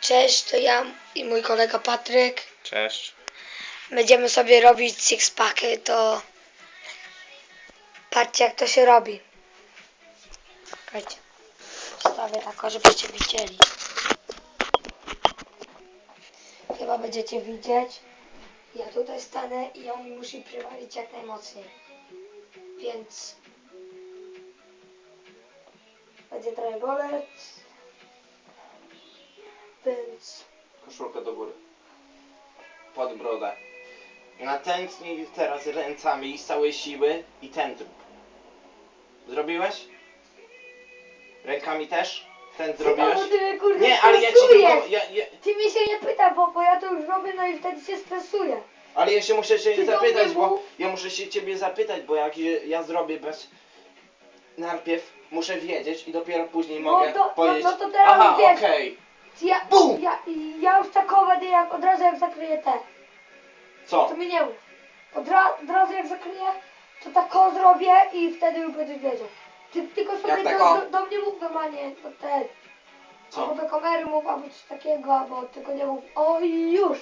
Cześć, to ja i mój kolega Patryk. Cześć. Będziemy sobie robić six-packy, to patrzcie jak to się robi. Czekajcie. Postawię tak, żebyście widzieli. Chyba będziecie widzieć. Ja tutaj stanę i on mi musi przywalić jak najmocniej. Więc będzie trochę boleć. Więc Koszulkę do góry. Pod brodę. Natętnij teraz ręcami z całej siły i ten zrób. Zrobiłeś? Rękami też? Ten zrobiłeś? Ty mnie, kurde, Nie, ale ja ci stresujesz. tylko... Ja, ja, Ty mnie się nie pyta, bo, bo ja to już robię, no i wtedy się stresuję. ale ja się muszę się Ty do zapytać, mnie bo... mów. Ja muszę się ciebie zapytać, bo jak je- ja zrobię bez... Najpierw muszę wiedzieć i dopiero później No mogę to- no- powiedzieć... no to teraz Aha, wiesz. okej. Ja, Bum! ja, ja już takowo będę jak od razu jak zakryję te. Co? To mi nie mów. Od, ra, od razu jak zakryję, to tako zrobię i wtedy już będziesz wiedział. Ty tylko sobie Jak do, tako? do, do mnie mów normalnie, to te, Co? albo do kamery mów, albo coś takiego, albo tylko nie mów, o i już.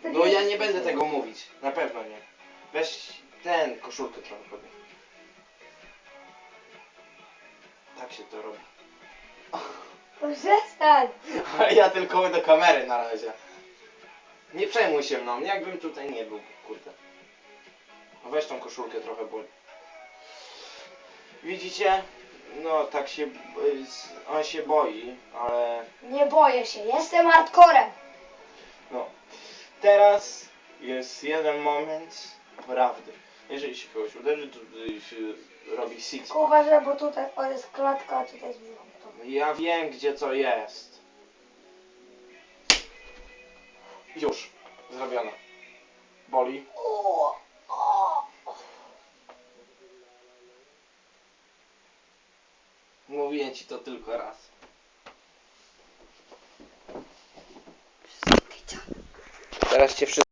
Wtedy No ja nie będę tego mówić. Na pewno nie. Weź ten koszulkę trochę podnieś. Tak się to robi. Przestań. Ale ja tylko do kamery na razie. Nie przejmuj się mną, jakbym tutaj nie był, kurde. No Weź tą koszulkę trochę, bo... Widzicie? No, tak się... y, On się boi, ale... Nie boję się, jestem hardcorem. No. Teraz jest jeden moment prawdy. Jeżeli się kogoś uderzy, to y, się robi six. Tylko uważaj, bo tutaj o, jest klatka, a tutaj jest brzuch. Ja wiem, gdzie co jest. Już. Zrobione. Boli? Mówiłem ci to tylko raz. Teraz cię wszyscy